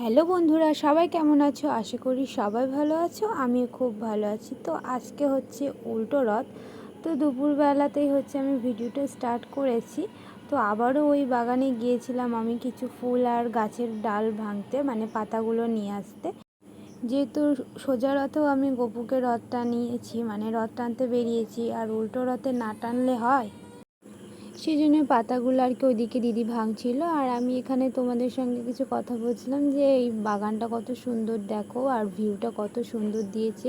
Hello বন্ধুরা, সবাই কেমন আছো? আশা করি সবাই ভালো আছো, আমিও খুব ভালো আছি। তো আজকে হচ্ছে উল্টো রথ, তো দুপুরবেলাতেই হচ্ছে আমি ভিডিওটা স্টার্ট করেছি। তো আবারও ওই বাগানে গিয়েছিলাম আমি কিছু ফুল আর গাছের ডাল ভাঙতে মানে পাতাগুলো নিয়ে আসতে। যেহেতু সোজা রথেও আমি গপুকে রথটা নিয়েছি মানে রথ টানতে বেরিয়েছি, আর উল্টো রথে না টানলে হয়? সেই জন্য পাতাগুলো আর কি ওইদিকে দিদি ভাঙছিল আর আমি এখানে তোমাদের সঙ্গে কিছু কথা বলছিলাম যে এই বাগানটা কত সুন্দর দেখো আর ভিউটা কত সুন্দর দিয়েছে।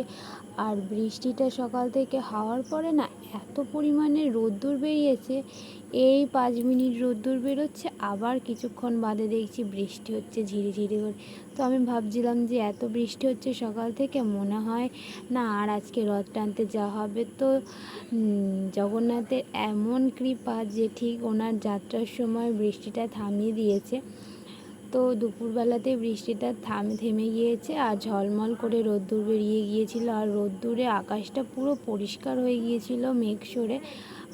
আর বৃষ্টিটা সকাল থেকে হওয়ার পরে না এত পরিমাণে রোদ্দুর বেরিয়েছে এই পাঁচ মিনিট রোদ্দুর বেরোচ্ছে, আবার কিছুক্ষণ বাদে দেখছি বৃষ্টি হচ্ছে ঝিরি ঝিরি করে। তো আমি ভাবছিলাম যে এত বৃষ্টি হচ্ছে সকাল থেকে, মনে হয় না আর আজকে রথ টানতে যাওয়া হবে। তো জগন্নাথের এমন কৃপা যে ঠিক ওনার যাত্রার সময় বৃষ্টিটা থামিয়ে দিয়েছে। তো দুপুরবেলাতে বৃষ্টিটা থাম, থেমে গিয়েছে আর ঝলমল করে রোদ্দুর বেরিয়ে গিয়েছিল আর রোদ্দুরে আকাশটা পুরো পরিষ্কার হয়ে গিয়েছিল মেঘ সরে।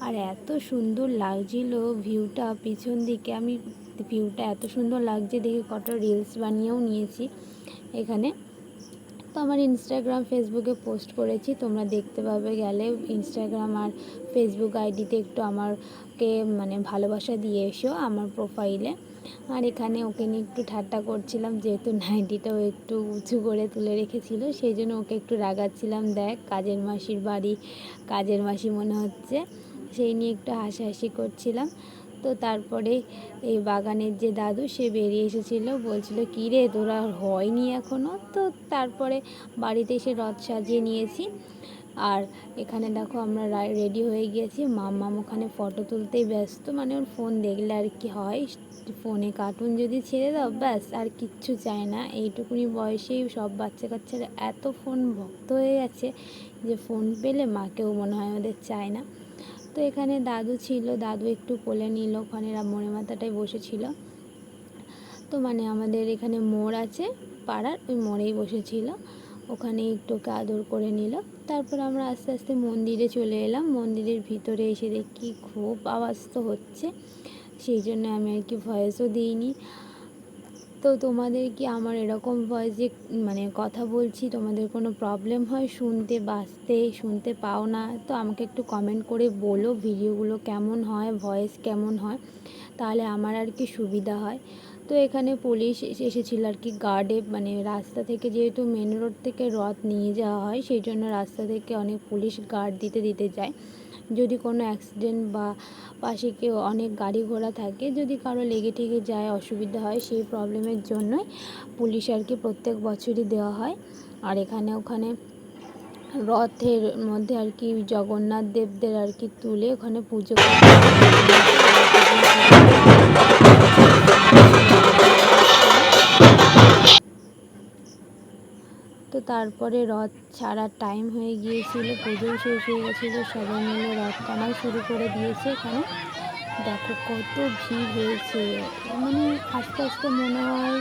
আর এত সুন্দর লাগছিল ভিউটা পিছন দিকে। আমি ভিউটা এত সুন্দর লাগছে দেখে কটা রিলস বানিয়েও নিয়েছি এখানে। তো আমার ইনস্টাগ্রাম ফেসবুকে পোস্ট করেছি। তোমরা দেখতে পাবে গেলে ইনস্টাগ্রাম আর ফেসবুক আইডিতে একটু আমারকে মানে ভালোবাসা দিয়ে এসো আমার প্রোফাইলে আর এখানে ওকে নিয়ে একটু ঠাট্টা করছিলাম, যেহেতু নাইটিটাও একটু উঁচু করে তুলে রেখেছিল, সেই জন্য ওকে একটু রাগাচ্ছিলাম, দেখ, কাজের মাসির বাড়ি, কাজের মাসি মনে হচ্ছে। সেই নিয়ে একটু হাসাহাসি করছিলাম। তো তারপরে এই বাগানের যে দাদু, সে বেরিয়ে এসেছিল। বলছিল, কী রে, তোরা হয়নি এখনও তো তারপরে বাড়িতে এসে রথ সাজিয়ে নিয়েছি। আর এখানে দেখো আমরা রেডি হয়ে গিয়েছি। মাম্মাম ওখানে ফটো তুলতেই ব্যস্ত মানে ওর ফোন দেখলে আর কি হয়। ফোনে কার্টুন যদি ছেড়ে দাও, ব্যাস, আর কিচ্ছু চায় না। এইটুকুনি বয়সেই সব বাচ্চা কাচ্চারা এত ফোন ভক্ত হয়ে গেছে যে ফোন পেলে মাকেও মনে হয় ওদের চায় না। তো এখানে দাদু ছিল, দাদু একটু কোলে নিল, ওখানে মোড়ে মাথাটায় বসেছিল। তো মানে আমাদের এখানে মোড় আছে পাড়ার, ওই মোড়েই বসেছিল। ওখানে একটু আদর করে নিল। তারপর আমরা আস্তে আস্তে মন্দিরে চলে এলাম। মন্দিরের ভিতরে এসে দেখি খুব আওয়াজ তো হচ্ছে। সেই জন্য আমি আর কি ভয়েসও দিইনি। তো তোমাদের কি আমার এরকম ভয়েসে মানে কথা বলছি, তোমাদের কোনো প্রবলেম হয় শুনতে বাঁচতে শুনতে পাও না, তো আমাকে একটু কমেন্ট করে বলো ভিডিওগুলো কেমন হয় ভয়েস কেমন হয়, তাহলে আমার আর কি সুবিধা হয়। তো এখানে পুলিশ এসেছিল আর কি গার্ডে মানে রাস্তা থেকে যেহেতু মেন রোড থেকে রথ নিয়ে যাওয়া হয়, সেই জন্য রাস্তা থেকে অনেক পুলিশ গার্ড দিতে দিতে যায়। যদি কোনো অ্যাক্সিডেন্ট বা পাশে কেউ অনেক গাড়ি ঘোড়া থাকে, যদি কারও লেগে ঠেগে যায়, অসুবিধা হয়, সেই প্রবলেমের জন্যই পুলিশ আর কি প্রত্যেক বছরই দেওয়া হয়। আর এখানে, ওখানে রথের মধ্যে আর কি জগন্নাথ দেবদের আর কি তুলে ওখানে পুজো তারপরে রথ ছাড়ার টাইম হয়ে গিয়েছিল পুজোও শেষ হয়ে গেছিল সবাই মিলে রথ টানাও শুরু করে দিয়েছে এখানে। দেখো কত ভিড় হয়েছে। মানে আস্তে আস্তে মনে হয়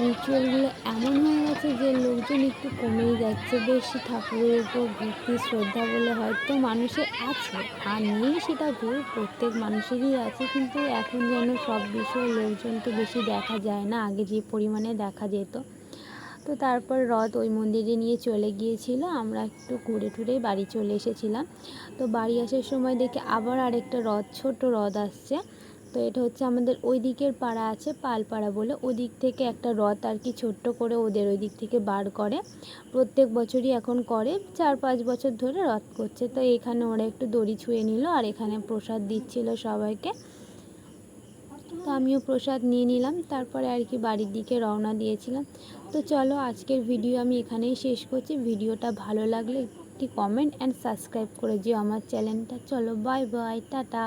রিচুয়ালগুলো এমন হয়ে গেছে যে লোকজন একটু কমেই যাচ্ছে। বেশি ঠাকুরের উপর ভক্তি, শ্রদ্ধা বলে হয়তো মানুষের আছে। আর নেই সেটা ভুল, প্রত্যেক মানুষেরই আছে। কিন্তু এখন যেন সব বিষয়ে লোকজন তো বেশি দেখা যায় না, আগে যে পরিমাণে দেখা যেত। তো তারপর রথ ওই মন্দিরে নিয়ে চলে গিয়েছিল। আমরা একটু ঘুরে টুরে বাড়ি চলে এসেছিলাম। তো বাড়ি আসার সময় দেখে আবার আরেকটা রথ, ছোট রথ আসছে। তো এটা হচ্ছে আমাদের ওই দিকের পাড়া আছে, পালপাড়া বলে। ওই দিক থেকে একটা রথ আর কি ছোট্ট করে ওদের ওই দিক থেকে বার করে। প্রত্যেক বছরই এখন করে, চার পাঁচ বছর ধরে রথ করছে। তো এখানে ওরা একটু দড়ি ছুঁয়ে নিল আর এখানে প্রসাদ দিচ্ছিল সবাইকে। তো আমিও প্রসাদ নিয়ে নিলাম, তারপরে আর কি বাড়ির দিকে রওনা দিয়েছিলাম। তো চলো আজকের ভিডিও আমি এখানেই শেষ করছি। ভিডিওটা ভালো লাগলে একটি কমেন্ট অ্যান্ড সাবস্ক্রাইব করে যেও আমার চ্যানেলটা চলো বাই বাই টাটা।